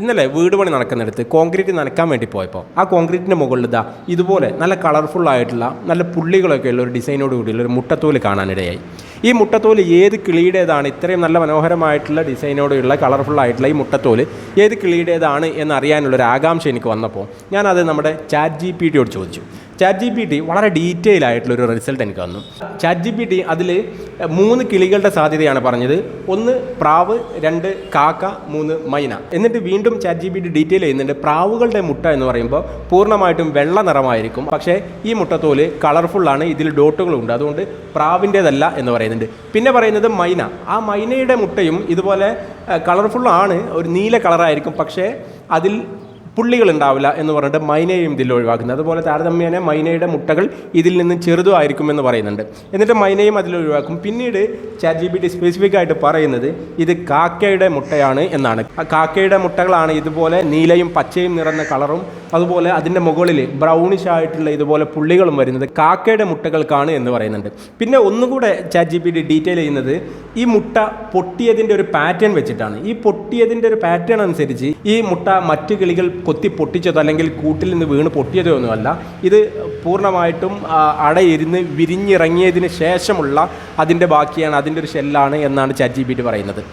ഇന്നലെ വീട് പണി നടക്കുന്നിടത്ത് കോൺക്രീറ്റ് നനക്കാൻ വേണ്ടി പോയപ്പോൾ ആ കോൺക്രീറ്റിന്റെ മുകളിൽ ഇതാ ഇതുപോലെ നല്ല കളർഫുൾ ആയിട്ടുള്ള നല്ല പുള്ളികളൊക്കെ ഉള്ള ഒരു ഡിസൈനോട് കൂടിയുള്ള ഒരു മുട്ടത്തോൽ കാണാനിടയായി. ഈ മുട്ടത്തോൽ ഏത് കിളിയുടേതാണ് ഇത്രയും നല്ല മനോഹരമായിട്ടുള്ള ഡിസൈനോടുള്ള കളർഫുൾ ആയിട്ടുള്ള ഈ മുട്ടത്തോൽ ഏത് കിളിയുടേതാണ് എന്നറിയാനുള്ളൊരു ആകാംക്ഷ എനിക്ക് വന്നപ്പോൾ ഞാനത് നമ്മുടെ ചാറ്റ് ജി പി ടിയോട് ചോദിച്ചു. ചാറ്റ് ജി പി ടി വളരെ ഡീറ്റെയിൽ ആയിട്ടുള്ളൊരു റിസൾട്ട് എനിക്ക് വന്നു ചാറ്റ് ജി പി ടി അതിൽ മൂന്ന് കിളികളുടെ സാധ്യതയാണ് പറഞ്ഞത്. ഒന്ന് പ്രാവ് രണ്ട് കാക്ക മൂന്ന് മൈന. എന്നിട്ട് വീണ്ടും chat G P T detail ചെയ്യുന്നുണ്ട്. പ്രാവുകളുടെ മുട്ട എന്ന് പറയുമ്പോൾ പൂർണമായിട്ടും വെള്ള നിറമായിരിക്കും. പക്ഷേ ഈ മുട്ടത്തോൽ കളർഫുള്ളാണ് ഇതിൽ ഡോട്ടുകളുണ്ട്. അതുകൊണ്ട് പ്രാവിന്റേതല്ല എന്ന് പറയുന്നുണ്ട്. പിന്നെ പറയുന്നത് മൈന. ആ മൈനയുടെ മുട്ടയും ഇതുപോലെ കളർഫുള്ളാണ് ഒരു നീല കളറായിരിക്കും പക്ഷേ അതിൽ പുള്ളികൾ ഉണ്ടാവില്ല എന്ന് പറഞ്ഞിട്ട് മൈനയും ഇതിൽ ഒഴിവാക്കുന്നത് അതുപോലെ താരതമ്യേന മൈനയുടെ മുട്ടകൾ ഇതിൽ നിന്ന് ചെറുതുമായിരിക്കും എന്ന് പറയുന്നുണ്ട്. എന്നിട്ട് മൈനയും അതിൽ ഒഴിവാക്കും. പിന്നീട് chat G P T specific ആയിട്ട് പറയുന്നത് ഇത് കാക്കയുടെ മുട്ടയാണ് എന്നാണ്. കാക്കയുടെ മുട്ടകളാണ് ഇതുപോലെ നീലയും പച്ചയും നിറഞ്ഞ കളറും അതുപോലെ അതിന്റെ മുകളിൽ ബ്രൗണിഷ് ആയിട്ടുള്ള ഇതുപോലെ പുള്ളികളും വരുന്നത് കാക്കയുടെ മുട്ടകൾക്കാണ് എന്ന് പറയുന്നുണ്ട്. പിന്നെ ഒന്നുകൂടെ chat G P T detail ചെയ്യുന്നത് ഈ മുട്ട പൊട്ടിയതിന്റെ ഒരു പാറ്റേൺ വെച്ചിട്ടാണ്. ഈ പൊട്ടിയതിന്റെ ഒരു പാറ്റേൺ അനുസരിച്ച് ഈ മുട്ട മറ്റു കിളികൾ കൊത്തി പൊട്ടിച്ചതോ അല്ലെങ്കിൽ കൂട്ടിൽ നിന്ന് വീണ് പൊട്ടിയതോ ഒന്നുമല്ല ഇത് പൂർണമായിട്ടും അടയിരുന്ന് വിരിഞ്ഞിറങ്ങിയതിന് ശേഷമുള്ള അതിന്റെ ബാക്കിയാണ് അതിന്റെ ഒരു ഷെല്ലാണ് എന്നാണ് ചാറ്റ് ജി പറയുന്നത്.